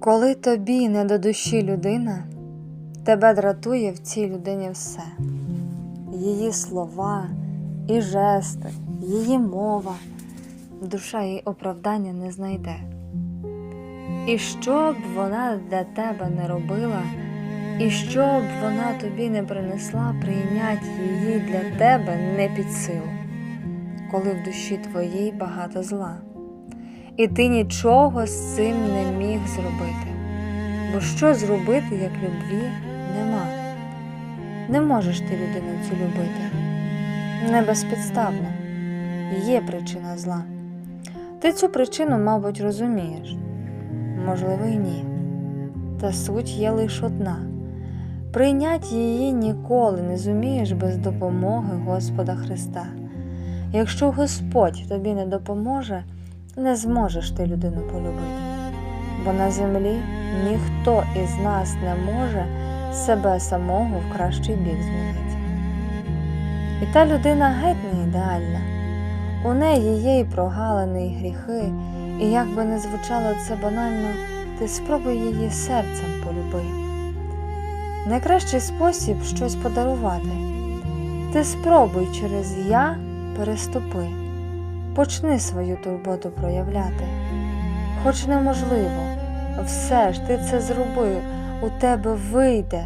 Коли тобі не до душі людина, тебе дратує в цій людині все. Її слова і жести, її мова, душа їй оправдання не знайде. І що б вона для тебе не робила, і що б вона тобі не принесла, прийнять її для тебе не під силу, коли в душі твоїй багато зла і ти нічого з цим не міг зробити. Бо що зробити, як любві нема? Не можеш ти людину цю любити. Не безпідставно. Є причина зла. Ти цю причину, мабуть, розумієш. Можливо, й ні. Та суть є лише одна. Прийнять її ніколи не зумієш без допомоги Господа Христа. Якщо Господь тобі не допоможе, не зможеш ти людину полюбити. Бо на землі ніхто із нас не може себе самого в кращий бік змінити. І та людина геть не ідеальна. У неї є і прогалини, і гріхи, і як би не звучало це банально, ти спробуй її серцем полюби. Найкращий спосіб щось подарувати. Ти спробуй через я переступи. Почни свою турботу проявляти. Хоч неможливо, все ж ти це зроби, у тебе вийде,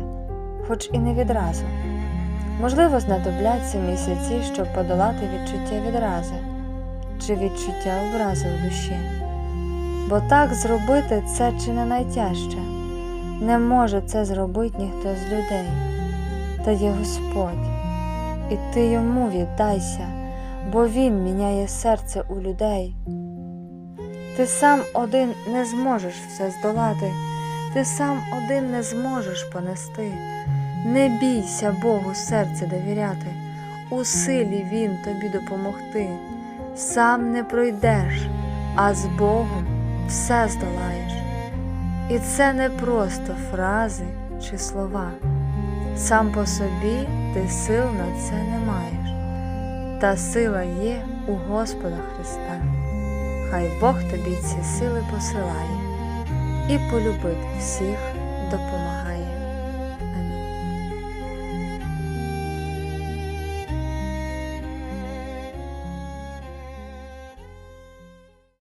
хоч і не відразу. Можливо, знадобляться місяці, щоб подолати відчуття відрази чи відчуття образи в душі. Бо так зробити це чи не найтяжче. Не може це зробити ніхто з людей, та є Господь, і ти йому віддайся бо Він міняє серце у людей. Ти сам один не зможеш все здолати, ти сам один не зможеш понести. Не бійся Богу серце довіряти, у силі Він тобі допомогти. Сам не пройдеш, а з Богом все здолаєш. І це не просто фрази чи слова. Сам по собі ти сил на це не маєш та сила є у Господа Христа. Хай Бог тобі ці сили посилає і полюбить всіх допомагає.